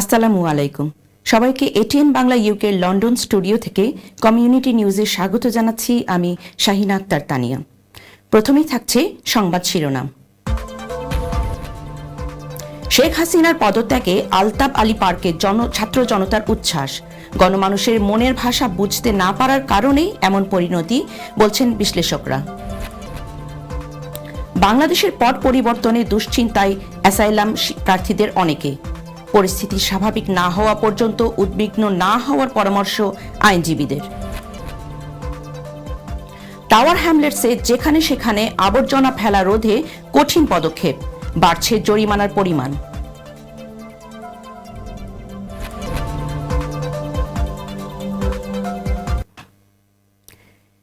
আসসালামু আলাইকুম। সবাইকে এটিএন বাংলা ইউকের লন্ডন স্টুডিও থেকে কমিউনিটি নিউজে স্বাগত জানাচ্ছি আমি শাহিনা আক্তার তানিয়া। প্রথমেই থাকছে সংবাদ শিরোনাম। শেখ হাসিনার পদত্যাগে আলতাব আলী পার্কে জন, ছাত্র জনতার উচ্ছ্বাস। গণমানুষের মনের ভাষা বুঝতে না পারার কারণেই এমন পরিণতি, বলছেন বিশ্লেষকরা। বাংলাদেশের পট পরিবর্তনে দুশ্চিন্তায় অ্যাসাইলাম প্রার্থীদের অনেকে। পরিস্থিতি স্বাভাবিক না হওয়া পর্যন্ত উদ্বিগ্ন না হওয়ার পরামর্শ আইনজীবীদের। টাওয়ার হ্যামলেটসে যেখানে সেখানে আবর্জনা ফেলা রোধে কঠিন পদক্ষেপ, বাড়ছে জরিমানার পরিমাণ।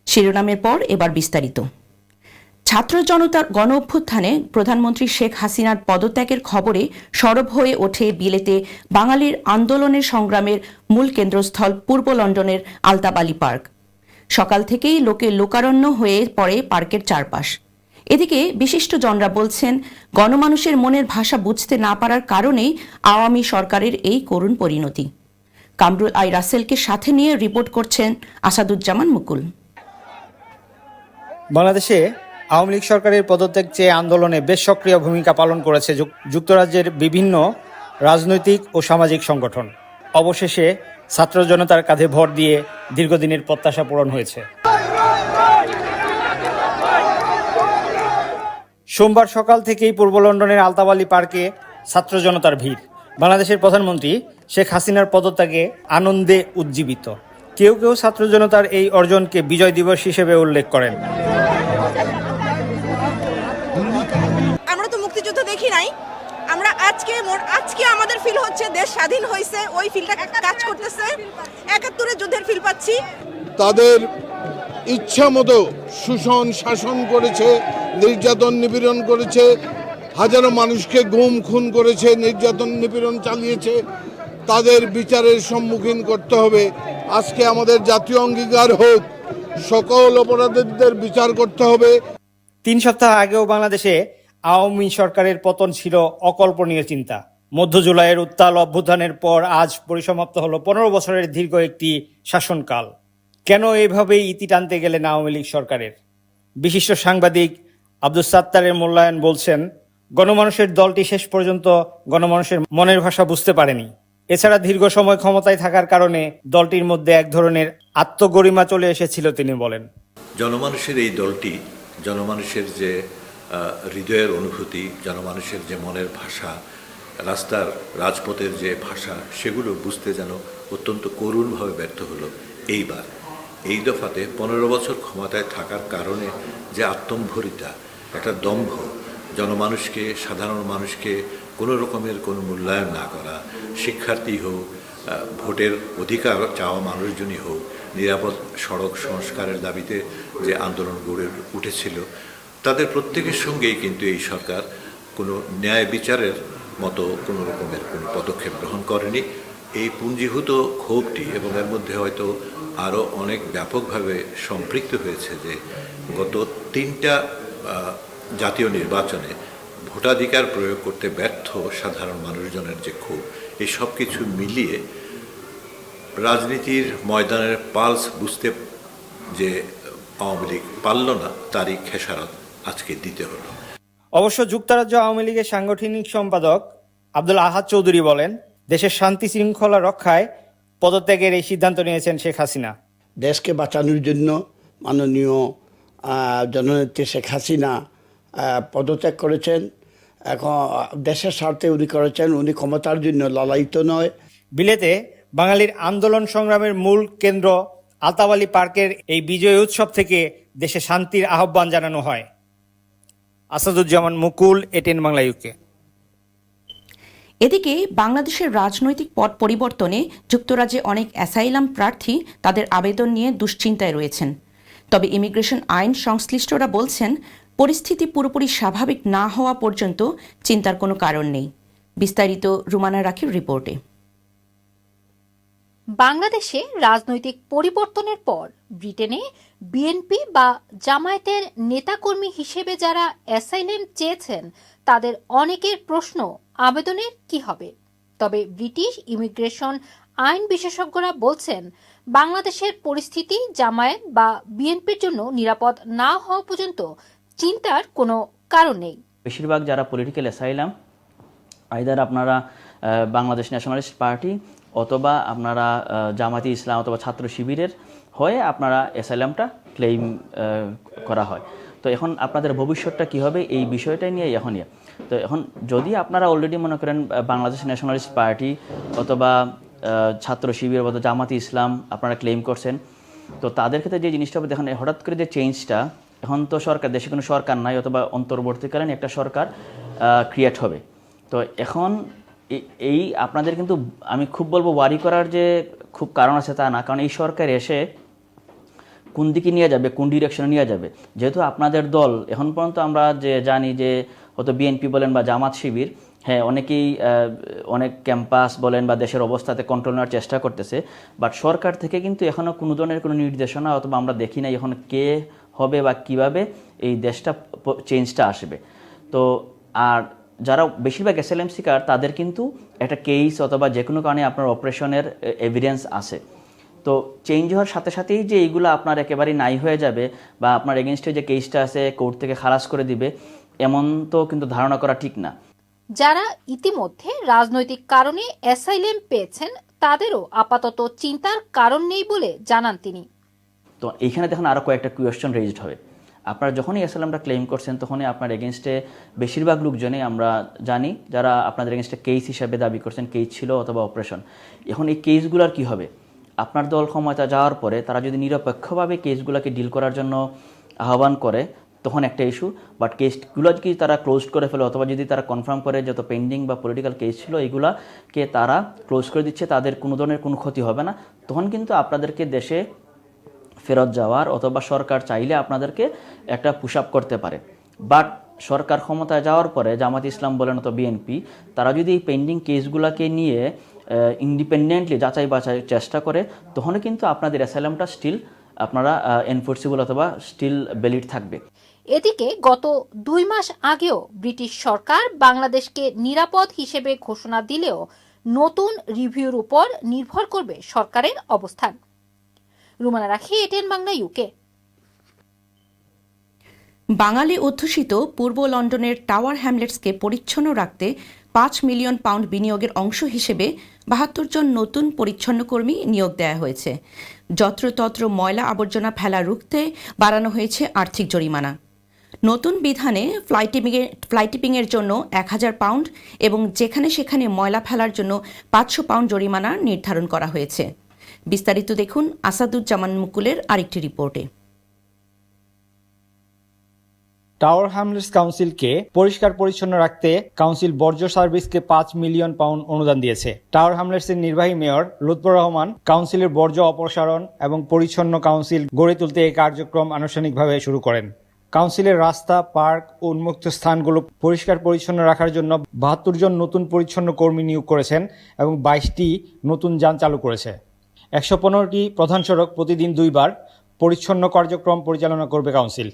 শিরোনামের পর এবার বিস্তারিত। ছাত্র জনতার গণ অভ্যুত্থানে প্রধানমন্ত্রী শেখ হাসিনার পদত্যাগের খবরে সরব হয়ে ওঠে বিলেতে বাঙালির আন্দোলনের সংগ্রামের মূল কেন্দ্রস্থল পূর্ব লন্ডনের আলতাবালি পার্ক। সকাল থেকেই লোকে লোকারণ্য হয়ে পড়ে পার্কের চারপাশ। এদিকে বিশিষ্ট জনরা বলছেন, গণমানুষের মনের ভাষা বুঝতে না পারার কারণেই আওয়ামী সরকারের এই করুণ পরিণতি। কামরুল আই রাসেলকে সাথে নিয়ে রিপোর্ট করছেন আসাদুজ্জামান মুকুল। বাংলাদেশে আওয়ামী লীগ সরকারের পদত্যাগ চেয়ে আন্দোলনে বেশ সক্রিয় ভূমিকা পালন করেছে যুক্তরাজ্যের বিভিন্ন রাজনৈতিক ও সামাজিক সংগঠন। অবশেষে ছাত্র জনতার কাঁধে ভর দিয়ে দীর্ঘদিনের প্রত্যাশা পূরণ হয়েছে। সোমবার সকাল থেকেই পূর্ব লন্ডনের আলতাবালি পার্কে ছাত্র জনতার ভিড়। বাংলাদেশের প্রধানমন্ত্রী শেখ হাসিনার পদত্যাগে আনন্দে উজ্জীবিত। কেউ কেউ ছাত্র জনতার এই অর্জনকে বিজয় দিবস হিসেবে উল্লেখ করেন। মুক্তিযুদ্ধ দেখি নাই। আমরা আজকে আজকে আমাদের ফিল হচ্ছে দেশ স্বাধীন হয়েছে ওই ফিলটা কাজ করতেছে। একাত্তরের যুদ্ধের ফিল পাচ্ছি। তাদের ইচ্ছা মতো শোষণ শাসন করেছে নির্যাতন নিপীড়ন করেছে হাজারো মানুষকে গুম খুন করেছে নির্যাতন নিপীড়ন চালিয়েছে। তাদের বিচারের সম্মুখীন করতে হবে। আজকে আমাদের জাতীয় অঙ্গীকার হোক সকল অপরাধীদের বিচার করতে হবে। তিন সপ্তাহ আগেও বাংলাদেশে আওয়ামী সরকারের পতন ছিল অকল্পনীয় চিন্তা। মধ্য জুলাইয়ের উত্তাল অভ্যুত্থানের পর আজ পরিসমাপ্ত হলো পনেরো বছরের দীর্ঘ একটি শাসনকাল। কেন এভাবেই ইতি টানতে গেলেন আওয়ামী লীগ সরকারের? বিশিষ্ট সাংবাদিক আব্দুল সাত্তারের মূল্যায়ন বলছেন, গণমানুষের দলটি শেষ পর্যন্ত গণমানুষের মনের ভাষা বুঝতে পারেনি। এছাড়া দীর্ঘ সময় ক্ষমতায় থাকার কারণে দলটির মধ্যে এক ধরনের আত্মগরিমা চলে এসেছিল, তিনি বলেন। জনমানুষের এই দলটি, জনমানুষের যে হৃদয়ের অনুভূতি জনমানুষের যে মনের ভাষা, রাস্তার রাজপথের যে ভাষা, সেগুলো বুঝতে যেন অত্যন্ত করুণভাবে ব্যর্থ হলো এইবার। এই দফাতে পনেরো বছর ক্ষমতায় থাকার কারণে যে আত্মম্ভরিতা, একটা দম্ভ জনমানুষকে সাধারণ মানুষকে কোনো রকমের কোনো মূল্যায়ন না করা, শিক্ষার্থী হোক ভোটের অধিকার চাওয়া মানুষজনই হোক, নিরাপদ সড়ক সংস্কারের দাবিতে যে আন্দোলন গড়ে উঠেছিল তাদের প্রত্যেকের সঙ্গেই কিন্তু এই সরকার কোনো ন্যায় বিচারের মতো কোনো রকমের কোনো পদক্ষেপ গ্রহণ করেনি। এই পুঞ্জীভূত ক্ষোভটি এবং এর মধ্যে হয়তো আরও অনেক ব্যাপকভাবে সম্পৃক্ত হয়েছে যে গত তিনটা জাতীয় নির্বাচনে ভোটাধিকার প্রয়োগ করতে ব্যর্থ সাধারণ মানুষজনের যে ক্ষোভ, এই সব কিছু মিলিয়ে রাজনীতির ময়দানের পালস বুঝতে যে আওয়ামী লীগ পারল না, তারই খেসারত আজকে দিতে হলো। অবশ্য যুক্তরাজ্য আওয়ামী লীগের সাংগঠনিক সম্পাদক আব্দুল আহাদ চৌধুরী বলেন দেশের শান্তি শৃঙ্খলা রক্ষায় পদত্যাগের এই সিদ্ধান্ত নিয়েছেন শেখ হাসিনা। দেশকে বাঁচানোর জন্য মাননীয় জননেত্রী শেখ হাসিনা পদত্যাগ করেছেন। এখন দেশের স্বার্থে উনি করেছেন উনি ক্ষমতার জন্য ললায়িত নয়। বিলেতে বাঙালির আন্দোলন সংগ্রামের মূল কেন্দ্র আলতাবালি পার্কের এই বিজয় উৎসব থেকে দেশে শান্তির আহ্বান জানানো হয়। আসাদুজ্জামান মুকুল এটেন বাংলা ইউকে এদিকে বাংলাদেশের রাজনৈতিক পট পরিবর্তনে যুক্তরাজ্যে অনেক অ্যাসাইলাম প্রার্থী তাদের আবেদন নিয়ে দুশ্চিন্তায় রয়েছেন। তবে ইমিগ্রেশন আইন সংশ্লিষ্টরা বলছেন, পরিস্থিতি পুরোপুরি স্বাভাবিক না হওয়া পর্যন্ত চিন্তার কোনো কারণ নেই। বিস্তারিত রুমানা রাখির রিপোর্টে। বাংলাদেশে রাজনৈতিক পরিবর্তনের পর ব্রিটেনে বিএনপি বা জামায়াতের নেতাকর্মী হিসেবে যারা অ্যাসাইলেম চেয়েছেন, তাদের অনেকের প্রশ্ন, আবেদনের কি হবে? তবে ব্রিটিশ ইমিগ্রেশন আইন বিশেষজ্ঞরা বলছেন, বাংলাদেশের পরিস্থিতি জামায়াত বা বিএনপির জন্য নিরাপদ না হওয়া পর্যন্ত চিন্তার কোনো কারণ নেই। বেশিরভাগ যারা পলিটিক্যাল অ্যাসাইলাম আইদার আপনারা বাংলাদেশ ন্যাশনালিস্ট পার্টি অথবা আপনারা জামাতি ইসলাম অথবা ছাত্র শিবিরের হয়ে আপনারা অ্যাসাইলামটা ক্লেইম করা হয় তো এখন আপনাদের ভবিষ্যৎটা কী হবে এই বিষয়টাই নিয়ে এখন ইয়ে। তো এখন যদি আপনারা অলরেডি মনে করেন বাংলাদেশ ন্যাশনালিস্ট পার্টি অথবা ছাত্র শিবির অথবা জামাতি ইসলাম আপনারা ক্লেম করছেন, তো তাদের ক্ষেত্রে যে জিনিসটা হবে, দেখেন হঠাৎ করে যে চেঞ্জটা এখন তো সরকার, দেশে কোনো সরকার নাই অথবা অন্তর্বর্তীকালীন একটা সরকার ক্রিয়েট হবে তো এখন এই আপনাদের কিন্তু আমি খুব বলব ওয়ারি করার যে খুব কারণ আছে তা না। কারণ এই সরকার এসে কোন দিকে নিয়ে যাবে, কোন ডিরেকশনে নিয়ে যাবে? যেহেতু আপনাদের দল, এখন পর্যন্ত আমরা যে জানি যে হয়তো বিএনপি বলেন বা জামাত শিবির হ্যাঁ অনেকেই অনেক ক্যাম্পাস বলেন বা দেশের অবস্থাতে কন্ট্রোল নেওয়ার চেষ্টা করতেছে। বাট সরকার থেকে কিন্তু এখনও কোনো ধরনের কোনো নির্দেশনা অথবা আমরা দেখি না এখন কে হবে বা কীভাবে এই দেশটা চেঞ্জটা আসবে। তো আর যারা বেশিরভাগ এসএলএম শিকার তাদের কিন্তু একটা কেস অথবা যে কোনো কারণে আপনার অপারেশনের এভিডেন্স আছে। তো চেঞ্জ হওয়ার সাথে সাথেই যে এইগুলো আপনার একেবারেই নাই হয়ে যাবে বা আপনার এগেনস্টে যে কেসটা আছে কোর্ট থেকে খালাস করে দিবে এমন তো কিন্তু ধারণা করা ঠিক না। যারা ইতিমধ্যে রাজনৈতিক কারণে অ্যাসাইলেম পেয়েছেন তাদেরও আপাতত চিন্তার কারণ নেই বলে জানান তিনি। তো এইখানে দেখুন আরও কয়েকটা কোয়েশ্চেন রেজড হবে। আপনারা যখনই অ্যাসালামটা ক্লেম করছেন, তখনই আপনার এগেনস্টে বেশিরভাগ লোকজনই আমরা জানি যারা আপনাদের এগেনস্টে কেস হিসাবে দাবি করছেন কেস ছিল অথবা অপারেশন এখন এই কেসগুলোর কি হবে? আপনার দল ক্ষমতা যাওয়ার পরে তারা যদি নিরপেক্ষভাবে কেসগুলোকে ডিল করার জন্য আহ্বান করে, তখন একটা ইস্যু বাট কেসগুলো কি তারা ক্লোজ করে ফেলে অথবা যদি তারা কনফার্ম করে যত পেন্ডিং বা পলিটিক্যাল কেস ছিল এইগুলাকে তারা ক্লোজ করে দিচ্ছে, তাদের কোনো ধরনের কোনো ক্ষতি হবে না। তখন কিন্তু আপনাদেরকে দেশে ফেরত যাওয়ার অথবা সরকার চাইলে আপনাদেরকে একটা পুশ আপ করতে পারে। বাট সরকার ক্ষমতায় যাওয়ার পরে জামাত ইসলাম বলেন অথবা বিএনপি তারা যদি এই পেন্ডিং কেসগুলোকে নিয়ে ইন্ডিপেন্ডেন্টলি যাচাই বাছাই চেষ্টা করে, তখনও কিন্তু আপনাদের অ্যাসাইলামটা স্টিল আপনারা এনফোর্সিবল অথবা স্টিল ভ্যালিড থাকবে। এদিকে গত দুই মাস আগেও ব্রিটিশ সরকার বাংলাদেশকে নিরাপদ হিসেবে ঘোষণা দিলেও নতুন রিভিউর উপর নির্ভর করবে সরকারের অবস্থান। রুমানা রাখি এটেন বাংলা ইউকে বাঙালি অধ্যুষিত পূর্ব লন্ডনের টাওয়ার হ্যামলেটসকে পরিচ্ছন্ন রাখতে পাঁচ মিলিয়ন পাউন্ড বিনিয়োগের অংশ হিসেবে বাহাত্তর জন নতুন পরিচ্ছন্ন কর্মী নিয়োগ দেওয়া হয়েছে। যত্রতত্র ময়লা আবর্জনা ফেলা রুখতে বাড়ানো হয়েছে আর্থিক জরিমানা। নতুন বিধানে ফ্লাইটিপিংয়ে ফ্লাইটিপিংয়ের জন্য এক হাজার পাউন্ড এবং যেখানে সেখানে ময়লা ফেলার জন্য পাঁচশো পাউন্ড জরিমানা নির্ধারণ করা হয়েছে। বিস্তারিত দেখুন আসাদুজ্জামান মুকুলের আরেকটি রিপোর্টে। টাওয়ার হ্যামলেটস কাউন্সিলকে পরিষ্কার পরিচ্ছন্ন রাখতে কাউন্সিল বর্জ্য সার্ভিসকে পাঁচ মিলিয়ন পাউন্ড অনুদান দিয়েছে। টাওয়ার হ্যামলেটসের নির্বাহী মেয়র লুৎফর রহমান কাউন্সিলের বর্জ্য অপসারণ এবং পরিচ্ছন্ন কাউন্সিল গড়ে তুলতে এই কার্যক্রম আনুষ্ঠানিকভাবে শুরু করেন। কাউন্সিলের রাস্তা, পার্ক ও উন্মুক্ত স্থানগুলো পরিষ্কার পরিচ্ছন্ন রাখার জন্য বাহাত্তর জন নতুন পরিচ্ছন্ন কর্মী নিয়োগ করেছেন এবং বাইশটি নতুন যান চালু করেছে। একশো পনেরোটি প্রধান সড়ক প্রতিদিন দুইবার পরিচ্ছন্ন কার্যক্রম পরিচালনা করবে কাউন্সিল।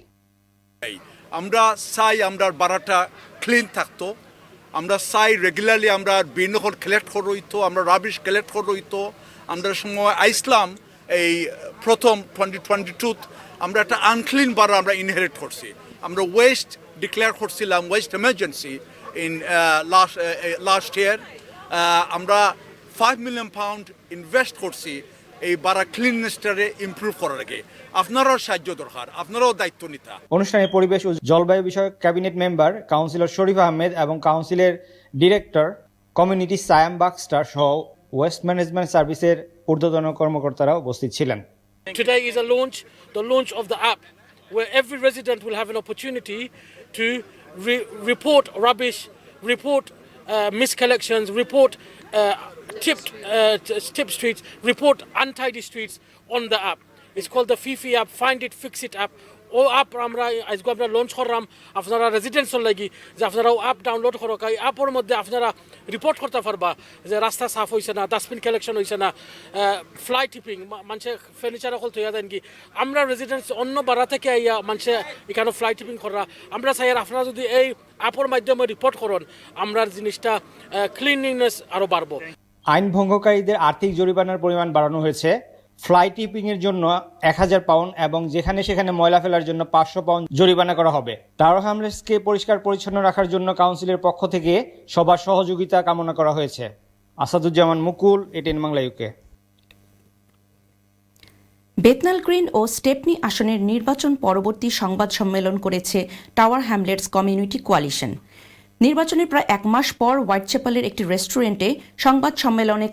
আমরা চাই আমরা বারাটা ক্লিন থাকতো। আমরা চাই রেগুলারলি আমরা বিনখন কালেক্ট করে হইতো, আমরা রাবিশ কালেক্ট করে হইতো। আমরা সময় আইসলাম এই প্রথম টোয়েন্টি টোয়েন্টি টুত আমরা একটা আনক্লিন বারা আমরা ইনহেরিট করছি। আমরা ওয়েস্ট ডিক্লেয়ার করছিলাম waste emergency in last last year আমরা ফাইভ মিলিয়ন পাউন্ড ইনভেস্ট করছি এই বারা ক্লিননেসটারে ইমপ্রুভ করার আগে। আপনারাও সাহায্য দরকার আপনারাও দায়িত্ব নিতা। অনুষ্ঠানে পরিবেশ ও জলবায়ু বিষয়ক cabinet member councillor Sharif Ahmed এবং কাউন্সিলের ডিরেক্টর কমিউনিটি সায়াম বাক্সটার সহ ওয়েস্ট ম্যানেজমেন্ট সার্ভিসের ঊর্ধ্বতন কর্মকর্তারা উপস্থিত ছিলেন। Today is a launch, the launch of the app, where every resident will have an opportunity to re- report rubbish, report uh, miscollections, report uh, tipped, uh, t- tip streets, report untidy streets on the app. It's called the Fifi app, Find It, Fix It app. ও app আমরা আজকে আমরা launch করলাম আপনারা রেজিডেন্সর লাগি যে আপনারা ও app download করক এই অ্যাপের মধ্যে আপনারা রিপোর্ট করতে পারবা যে রাস্তা সাফ হয়েছে না ডাস্টবিন কালেকশন হয়েছে না ফ্লাই টিপিং মানুষে ফার্নিচার অকল থইয়া দেন কি আমরা রেজিডেন্স অন্য বাড়া থেকে আইয়া মানুষে এখানে ফ্লাই টিপিং করা আমরা চাই আপনারা যদি এই অ্যাপের মাধ্যমে রিপোর্ট করুন আমরা জিনিসটা ক্লিনলিনেস আরও বাড়বো আইন ভঙ্গকারীদের আর্থিক জরিমানার পরিমাণ বাড়ানো হয়েছে। ফ্লাই টিপিং এর জন্য এক হাজার পাউন্ড এবং যেখানে সেখানে ময়লা ফেলার জন্য পাঁচশো পাউন্ড জরিমানা করা হবে। টাওয়ার হ্যামলেটসকে পরিষ্কার পরিচ্ছন্ন রাখার জন্য কাউন্সিলের পক্ষ থেকে সবার সহযোগিতা কামনা করা হয়েছে। Asaduzzaman Mukul, ATN Bangla UK Bethnal Green ও স্টেপনি আসনের নির্বাচন পরবর্তী সংবাদ সম্মেলন করেছে টাওয়ার হ্যামলেটস কমিউনিটি কোয়ালিশন। নির্বাচনের প্রায় এক মাস পর হোয়াইট হোয়াইটচ্যাপেলের একটি রেস্টুরেন্টে সংবাদ সম্মেলনে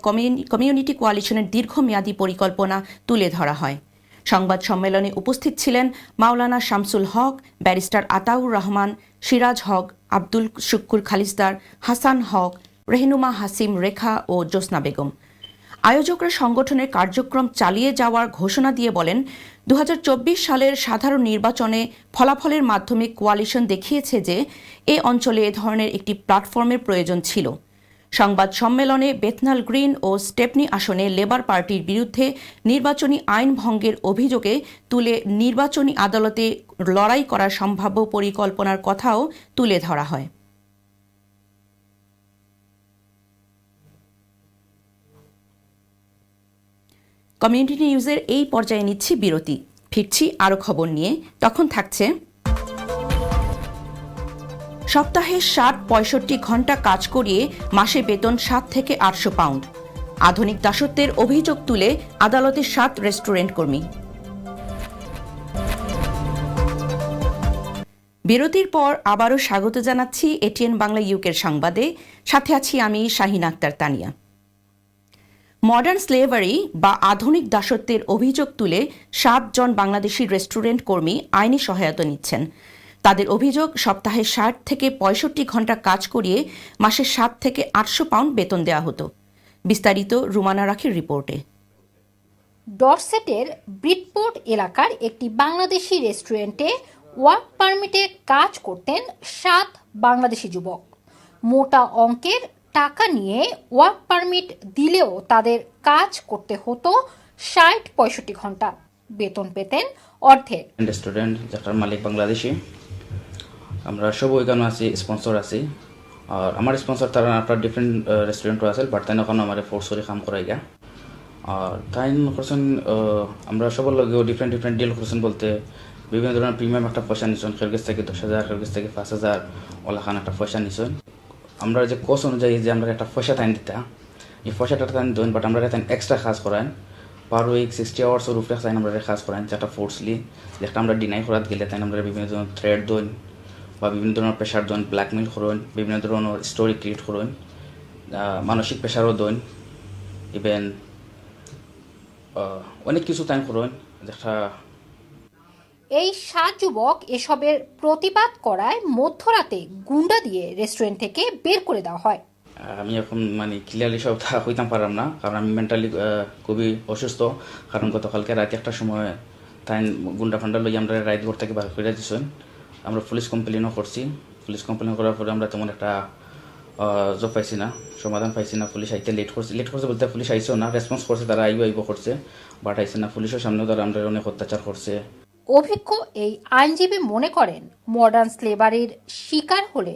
কমিউনিটি কোয়ালিশনের দীর্ঘমেয়াদী পরিকল্পনা তুলে ধরা হয়। সংবাদ সম্মেলনে উপস্থিত ছিলেন মাওলানা শামসুল হক, ব্যারিস্টার আতাউর রহমান, সিরাজ হক, আব্দুল শুক্কুর খালিসদার হাসান হক, রেহনুমা হাসিম রেখা ও জোসনা বেগম। আয়োজকরা সংগঠনের কার্যক্রম চালিয়ে যাওয়ার ঘোষণা দিয়ে বলেন দু হাজার চব্বিশ সালের সাধারণ নির্বাচনে ফলাফলের মাধ্যমে কোয়ালিশন দেখিয়েছে যে এ অঞ্চলে এ ধরনের একটি প্ল্যাটফর্মের প্রয়োজন ছিল। সংবাদ সম্মেলনে বেথনাল গ্রিন ও স্টেপনি আসনে লেবার পার্টির বিরুদ্ধে নির্বাচনী আইন ভঙ্গের অভিযোগে তুলে নির্বাচনী আদালতে লড়াই করার সম্ভাব্য পরিকল্পনার কথাও তুলে ধরা হয়। কমিউনিটি নিউজের এই পর্যায়ে নিচ্ছি বিরতি। ফিরছি আরও খবর নিয়ে। তখন থাকছে সপ্তাহে ষাট পঁয়ষট্টি ঘণ্টা কাজ করিয়ে মাসে বেতন সাত থেকে আটশো পাউন্ড। আধুনিক দাসত্বের অভিযোগ তুলে আদালতে সাত রেস্টুরেন্ট কর্মী। বিরতির পর আবারও স্বাগত জানাচ্ছি এটিএন বাংলা ইউকের সংবাদে। সাথে আছি আমি শাহিন আক্তার তানিয়া। মডার্ন স্লেভারি বা আধুনিক দাসত্বের অভিযোগ তুলে সাতজন বাংলাদেশি রেস্টুরেন্ট কর্মী আইনি সহায়তা নিচ্ছেন। তাদের অভিযোগ, সপ্তাহে ষাট থেকে পঁয়ষট্টি ঘণ্টা কাজ করিয়ে মাসে সাত থেকে আটশো পাউন্ড বেতন দেওয়া হতো। বিস্তারিত রুমানা রাখির রিপোর্টে। ডরসেটের ব্রিটপোর্ট এলাকার একটি বাংলাদেশি রেস্টুরেন্টে ওয়ার্ক পারমিটে কাজ করতেন সাত বাংলাদেশি যুবক। মোটা অঙ্কের টাকা নিয়ে ওয়ার্ক পারমিট দিলেও তাদের কাজ করতে হতো ষাট পঁয়ষট্টি ঘণ্টা। বেতন পেতেন অর্ধেক। রেস্টুরেন্ট যেটার মালিক বাংলাদেশি। আমরা সব ওইখানে আছি স্পন্সর আছি। আর আমার স্পন্সর তারা আপনার ডিফারেন্ট রেস্টুরেন্টও আছে বাট তাই ওখানে আমার ফোর্স করে কাম করাই গা। আর তাই করছেন আমরা সবার লগেও ডিফারেন্ট ডিফারেন্ট ডিল করছেন বলতে, বিভিন্ন ধরনের প্রিমিয়াম একটা পয়সা নিছেন খের কাছ থেকে দশ হাজার খের কাছ থেকে পাঁচ হাজার, ওলাখান একটা পয়সা নিছেন। আমরা যে কোর্স অনুযায়ী যে আমরা একটা পয়সা টাইম দিতা, এই পয়সাটা টাইম দেন বাট আমরা তাই এক্সট্রা কাজ করান। পার উইক সিক্সটি আওয়ার্সের উপরে তাই আমরা কাজ করান, যেটা ফোর্সলি যেটা আমরা ডিনাই করাত গেলে তাই আমরা বিভিন্ন ধরনের থ্রেড দইন বা বিভিন্ন ধরনের প্রেশার দইন ব্ল্যাকমেল করুন, বিভিন্ন ধরনের স্টোরি ক্রিয়েট করুন মানসিক প্রেশারও দইন ইভেন অনেক কিছু টাইম করুন, যেটা এই সাত যুবক এসবের প্রতিবাদ করায় মধ্যরাতে গুন্ডা দিয়ে রেস্টুরেন্ট থেকে বের করে দেওয়া হয়। আমি এখন মানে ক্লিয়ারলি সব হইতাম পারলাম না, কারণ আমি মেন্টালি খুবই অসুস্থ, কারণ গতকালকে রাতে একটা সময় তাই গুন্ডা ফান্ডা লই আমরা রাইড ঘর থেকে বার করে দিয়েছেন আমরা পুলিশ কমপ্লেনও করছি, পুলিশ কমপ্লেন করার পরে আমরা তেমন একটা জব পাইছি না, সমাধান পাইছি না, পুলিশ আইতে লেট করছে। লেট করছে বলতে পুলিশ আইছেও না রেসপন্স করছে, তারা আইব আইব করছে বাট আইসে না, পুলিশের সামনেও তারা আমরা অনেক অত্যাচার করছে। অভিজ্ঞ এই আইনজীবী মনে করেন মডার্ন স্লেভারির শিকার হলে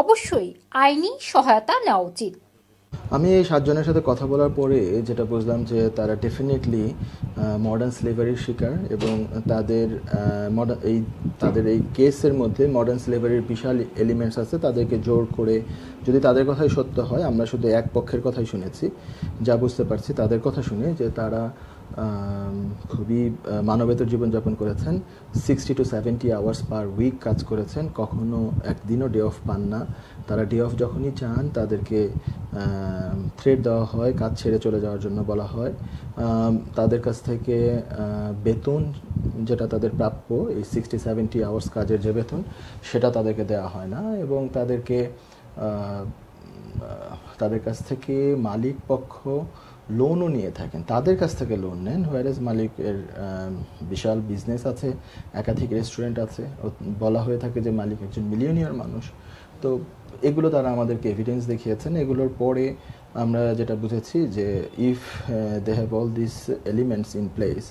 অবশ্যই আইনি সহায়তা নেওয়া উচিত। আমি এই সাতজনের সাথে কথা বলার পরে যেটা বুঝলাম যে তারা ডেফিনেটলি মডার্ন স্লেভারির শিকার এবং তাদের মডার্ন এই, তাদের এই কেসের মধ্যে মডার্ন স্লেভারির বিশাল এলিমেন্টস আছে, তাদেরকে জোর করে যদি তাদের কথাই সত্য হয়, আমরা শুধু এক পক্ষের কথাই শুনেছি, যা বুঝতে পারছি তাদের কথা শুনে যে তারা খুবই মানবেতর জীবনযাপন করেছেন। Sixty to seventy hours per week কাজ করেছেন। কখনো একদিনও ডে অফ পান না। তারা ডে অফ যখনই চান, তাদেরকে থ্রেড দেওয়া হয়, কাজ ছেড়ে চলে যাওয়ার জন্য বলা হয়। তাদের কাছ থেকে বেতন যেটা তাদের প্রাপ্য, এই সিক্সটি সেভেন্টি আওয়ার্স কাজের যে বেতন, সেটা তাদেরকে দেওয়া হয় না এবং তাদেরকে তাদের কাছ থেকে মালিক পক্ষ লোনও নিয়ে থাকেন। তাদের কাছ থেকে লোন নেন। হোয়ারেজ মালিকের বিশাল বিজনেস আছে, একাধিক রেস্টুরেন্ট আছে। বলা হয়ে থাকে যে মালিক একজন মিলিয়নিয়ার মানুষ। তো এগুলো তারা আমাদেরকে এভিডেন্স দেখিয়েছেন। এগুলোর পরে আমরা যেটা বুঝেছি যে if they have all this elements in place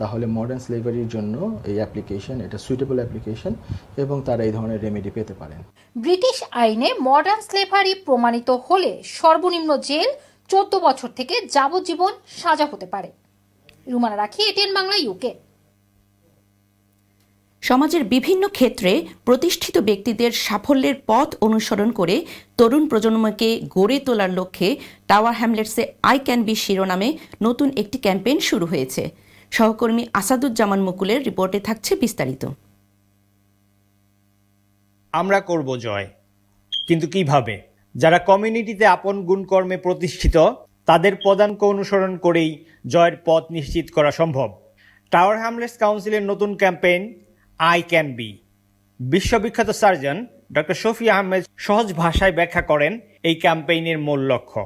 তাহলে মডার্ন স্লেভারির জন্য এই অ্যাপ্লিকেশন এটা সুইটেবল অ্যাপ্লিকেশন এবং তারা এই ধরনের রেমেডি পেতে পারেন। ব্রিটিশ আইনে মডার্ন স্লেভারি প্রমাণিত হলে সর্বনিম্ন জেল চোদ্দ বছর থেকে যাবজ্জীবন সাজা হতে পারে। রুমানা রাখি এটিএন বাংলা ইউকে সমাজের বিভিন্ন ক্ষেত্রে প্রতিষ্ঠিত ব্যক্তিদের সাফল্যের পথ অনুসরণ করে তরুণ প্রজন্মকে গড়ে তোলার লক্ষ্যে টাওয়ার হ্যামলেটসে আই ক্যান বি শিরোনামে নতুন একটি ক্যাম্পেইন শুরু হয়েছে। সহকর্মী আসাদুজ্জামান মুকুলের রিপোর্টে থাকছে বিস্তারিত। আমরা করব জয়। কিন্তু কীভাবে? যারা কমিউনিটিতে আপন গুণকর্মে প্রতিষ্ঠিত, তাদের পদাঙ্ক অনুসরণ করেই জয়ের পথ নিশ্চিত করা সম্ভব। টাওয়ার হ্যামলেটস কাউন্সিলের নতুন ক্যাম্পেইন, আই ক্যান বি। বিশ্ববিখ্যাত সার্জন, ডক্টর শফি আহমেদ সহজ ভাষায় ব্যাখ্যা করেন এই ক্যাম্পেইনের মূল লক্ষ্য।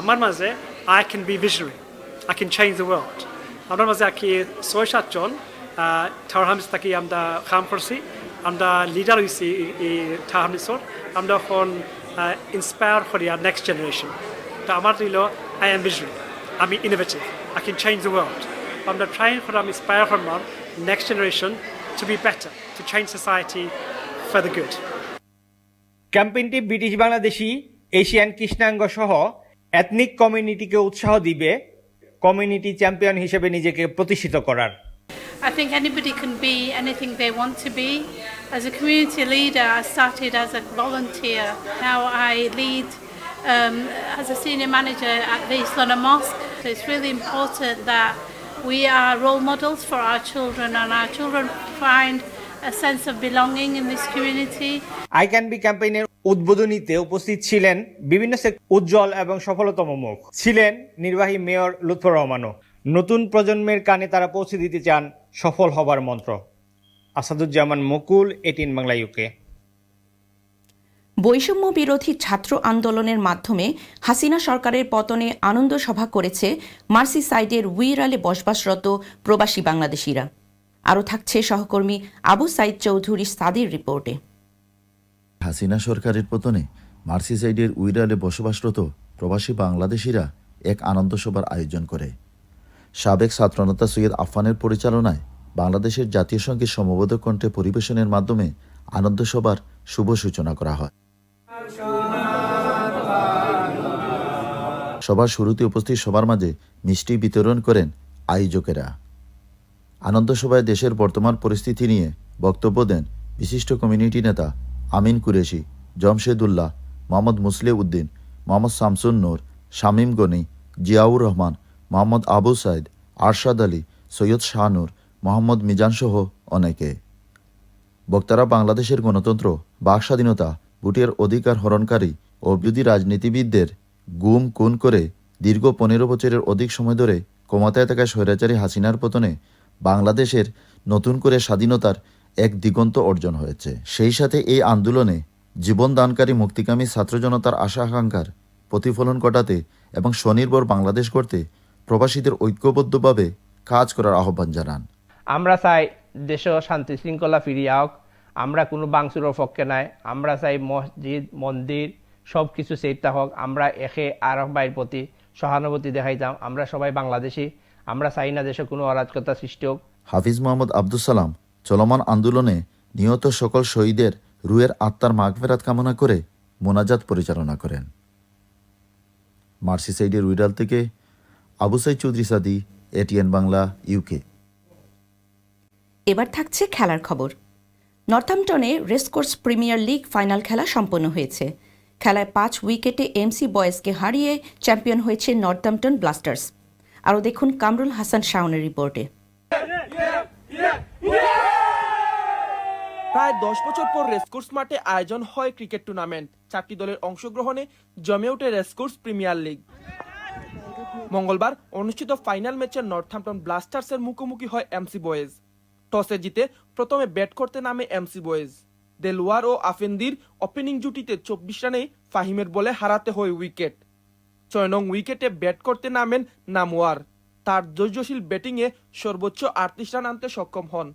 আমার মাঝে I can be visionary I can change the world আমার মাঝে আকি ছয় সাতজন থার হামিস থাকি আমরা কাম করছি। আমরা লিডার হয়েছি এই থার হামিসর আমরা এখন ইন্সপায়ার করি আর নেক্সট জেনারেশন তো আমার দিল আই এম ভিজনারি আমি innovative I can change the world আমরা ট্রাই করে আমি ইন্সপায়ার করলাম next generation to be better to change society for the good ক্যাম্পেইনটি ব্রিটিশ বাংলাদেশি এশিয়ান কৃষ্ণাঙ্গ সহ এথনিক কমিউনিটিকে উৎসাহ দিবে কমিউনিটি চ্যাম্পিয়ন হিসেবে নিজেকে প্রতিষ্ঠিত করার। I think anybody can be anything they want to be. As a community leader, I started as a volunteer. Now I lead um, as a senior manager at the Islana Mosque. So it's really important that we are role models for our children and our children find a sense of belonging in this community. I can be ক্যাম্পেইনের উদ্বোধনীতে উপস্থিত ছিলেন বিভিন্ন উজ্জ্বল এবং সফলতম মুখ ছিলেন নির্বাহী mayor Lutfur রহমানও নতুন প্রজন্মের কানে তারা পৌঁছে দিতে চান সফল হবার মন্ত্র আসাদুজ্জামান মুকুল এটিন বাংলা ইউকে বৈষম্য বিরোধী ছাত্র আন্দোলনের মাধ্যমে হাসিনা সরকারের পতনে আনন্দ সভা করেছে মার্সি সাইডের উইরালে বসবাসরত প্রবাসী বাংলাদেশিরা। আরও থাকছে সহকর্মী আবু সাইদ চৌধুরী সাদির রিপোর্টে। হাসিনা সরকারের পতনে মার্সিসাইডের উইরালে বসবাসরত প্রবাসী বাংলাদেশিরা এক আনন্দ সভার আয়োজন করে। সাবেক ছাত্রনেতা সৈয়দ আফফানের পরিচালনায় বাংলাদেশের জাতীয় সংগীত সমবেত কণ্ঠে পরিবেশনের মাধ্যমে আনন্দ সভার শুভ সূচনা করা হয়। সবার শুরুতে উপস্থিত সবার মাঝে মিষ্টি বিতরণ করেন আয়োজকেরা। আনন্দ সভায় দেশের বর্তমান পরিস্থিতি নিয়ে বক্তব্য দেন বিশিষ্ট কমিউনিটি নেতা আমিন কুরেশি, জমশেদুল্লাহ, মোহাম্মদ মুসলে উদ্দিন মোহাম্মদ শামসুন নূর, শামীম গনি, জিয়াউর রহমান, মোহাম্মদ আবু সাইদ, আরশাদ আলী, সৈয়দ শাহনুর মোহাম্মদ মিজান সহ অনেকে। বক্তারা বাংলাদেশের গণতন্ত্র বাক স্বাধীনতা ভোটের অধিকার হরণকারী ও বিরোধী রাজনীতিবিদদের গুম খুন করে দীর্ঘ পনেরো বছরের অধিক সময় ধরে ক্ষমতায় থাকা স্বৈরাচারী হাসিনার পতনে বাংলাদেশের নতুন করে স্বাধীনতার এক দিগন্ত অর্জন হয়েছে। সেই সাথে এই আন্দোলনে জীবন দানকারী মুক্তিকামী ছাত্র জনতার আশা আকাঙ্ক্ষার প্রতিফলন ঘটাতে এবং স্বনির্ভর বাংলাদেশ করতে প্রবাসীদের ঐক্যবদ্ধভাবে কাজ করার আহ্বান জানান। আমরা চাই দেশ শান্তি শৃঙ্খলা ফিরিয়ে হোক আমরা কোনো বাংচুরের পক্ষে নাই। আমরা চাই মসজিদ মন্দির সব কিছু সেইটা হোক আমরা একে আর বাইর প্রতি সহানুভূতি দেখাই দেখাইতাম আমরা সবাই বাংলাদেশি। আমরা চাই না দেশে কোনো অরাজকতা সৃষ্টি হোক। হাফিজ মোহাম্মদ আব্দুল সালাম চলমান আন্দোলনে নিহত সকল শহীদের রুয়ের আত্মার মাগফেরাত কামনা করে মোনাজাত পরিচালনা করেন। মার্সিসাইডের উইডাল থেকে আবু সাইদ চৌধুরী সাদি, এটিএন বাংলা ইউকে এবার থাকছে খেলার খবর। নর্থাম্পটনে রেসকোর্স প্রিমিয়ার লিগ ফাইনাল খেলা সম্পন্ন হয়েছে। খেলায় পাঁচ উইকেটে এমসি বয়েজকে হারিয়ে চ্যাম্পিয়ন হয়েছে নর্থাম্পটন ব্লাস্টার্স। আরও দেখুন কামরুল হাসান শাওনের রিপোর্টে। প্রায় দশ বছর পর রেসকোর্স মাঠে আয়োজন হয় ক্রিকেট টুর্নামেন্ট। চারটি দলের অংশগ্রহণে জমে ওঠে রেসকোর্স প্রিমিয়ার লিগ। মঙ্গলবার অনুষ্ঠিত ফাইনাল ম্যাচে নর্থহ্যাম্পটন ব্লাস্টার্সের মুখোমুখি হয় এমসি বয়েজ। টসে জিতে প্রথমে ব্যাট করতে নামে এমসি বয়েজ। দেলওয়ার ও আফেন্দির ওপেনিং জুটিতে চব্বিশ রানে ফাহিমের বলে হারাতে হয় উইকেট। ছয় নং উইকেটে ব্যাট করতে নামেন নামোয়ার তার ধৈর্যশীল ব্যাটিংয়ে সর্বোচ্চ আটত্রিশ রান আনতে সক্ষম হন।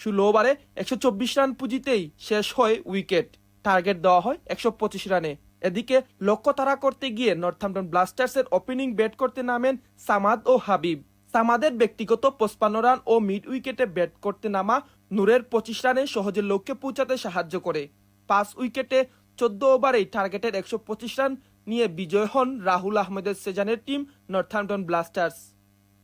ষোলো ওভারে একশো চব্বিশ রান পুঁজিতেই শেষ হয় উইকেট। টার্গেট দেওয়া হয় একশো পঁচিশ রানে। এদিকে লক্ষ্য তারা করতে গিয়ে নর্থাম্পটন ব্লাস্টার্সের ওপেনিং ব্যাট করতে নামেন সামাদ ও হাবিব। সামাদের ব্যক্তিগত পঁচপান্ন রান ও মিড উইকেটে ব্যাট করতে নামা নূরের পঁচিশ রানে সহজে লক্ষ্যে পৌঁছাতে সাহায্য করে। পাঁচ উইকেটে চোদ্দ ওভারেই টার্গেটের একশো পঁচিশ রান নিয়ে বিজয় হন রাহুল আহমেদের সেজানের team Northampton Blasters.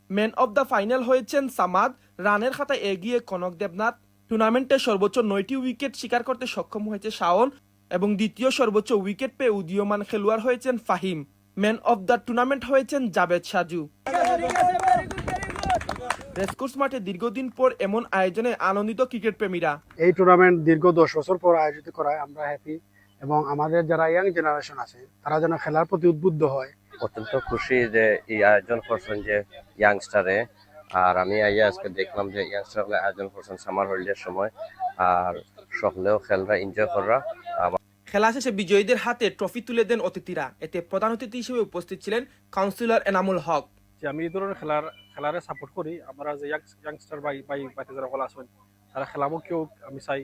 Man of the final হয়েছেন সামাদ। রানের খাতায় এগিয়ে কনক দেবনাথ। টুর্নামেন্টে সর্বোচ্চ নয়টি উইকেট শিকার করতে সক্ষম হয়েছে শাওন এবং দ্বিতীয় সর্বোচ্চ উইকেট পেয়ে উদীয়মান খেলোয়াড় হয়েছেন Fahim. Man of the tournament হয়েছেন জাভেদ সাজু। রেসকোর্স মাঠে দীর্ঘদিন পর এমন আয়োজনে আনন্দিত ক্রিকেট প্রেমীরা এই টুর্নামেন্ট দীর্ঘ দশ বছর পর আয়োজিত করায় আমরা হ্যাপি এবং আমাদের যারা ইয়াং জেনারেশন আছে তারা যেন খেলার প্রতি উদ্বুদ্ধ হয়। অত্যন্ত খুশি যে এই আয়োজন করছেন যে ইয়াংস্টারে আর আমি আইয়া আজকে দেখলাম যে ইয়াংস্টার আয়োজন করছেন সামার হলিডের সময়। আর সকলেও খেলরা এনজয় করা খেলা শেষে বিজয়ীদের হাতে ট্রফি তুলে দেন অতিথিরা। এতে প্রধান অতিথি হিসেবে উপস্থিত ছিলেন কাউন্সিলর এনামুল হক। যে আমি এই ধরনের খেলার খেলারে সাপোর্ট করি। আমরা যে ইয়াংস্টার বাই বাই বাচ্চা যারা কলা আছেন তারা খেলামো কেউ আমি চাই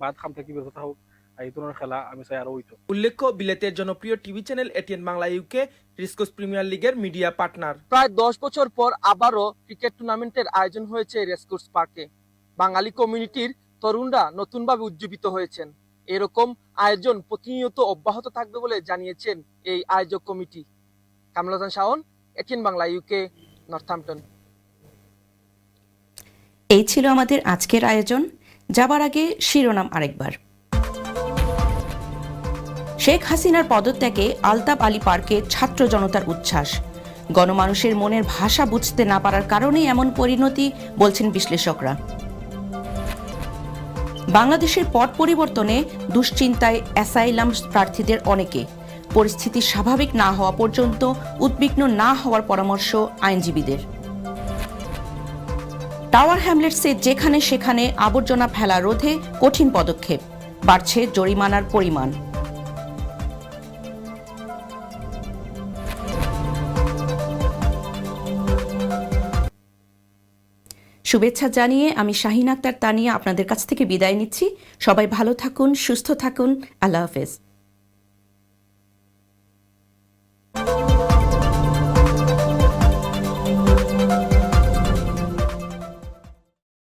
বাদ খাম থেকে বের হতে হোক এই ধরনের খেলা আমি চাই আরও হইতো উল্লেখ্য বিলেতের জনপ্রিয় TV channel ATN Bangla UK racecourse premier লিগের মিডিয়া পার্টনার। প্রায় দশ বছর পর আবারও ক্রিকেট টুর্নামেন্টের আয়োজন হয়েছে রেসকোর্স পার্কে। বাঙালি কমিউনিটির তরুণরা নতুনভাবে উজ্জীবিত হয়েছেন। এরকম আয়োজন প্রতিনিয়ত অব্যাহত থাকবে বলে জানিয়েছেন এই আয়োজক committee. কামলাজান Shawon ATN Bangla UK Northampton এই ছিল আমাদের আজকের আয়োজন। যাবার আগে শিরোনাম আরেকবার। শেখ হাসিনার পদত্যাগে আলতাব আলী পার্কে ছাত্র জনতার উচ্ছ্বাস। গণমানুষের মনের ভাষা বুঝতে না পারার কারণেই এমন পরিণতি, বলছেন বিশ্লেষকরা। বাংলাদেশের পট পরিবর্তনে দুশ্চিন্তায় অ্যাসাইলাম প্রার্থীদের অনেকে। পরিস্থিতি স্বাভাবিক না হওয়া পর্যন্ত উদ্বিগ্ন না হওয়ার পরামর্শ আইনজীবীদের। টাওয়ার হ্যামলেটসে যেখানে সেখানে আবর্জনা ফেলা রোধে কঠিন পদক্ষেপ, বাড়ছে জরিমানার পরিমাণ। শুভেচ্ছা জানিয়ে আমি শাহিন আক্তার তানিয়া আপনাদের কাছ থেকে বিদায় নিচ্ছি। সবাই ভালো থাকুন, সুস্থ থাকুন। আল্লাহ হাফেজ।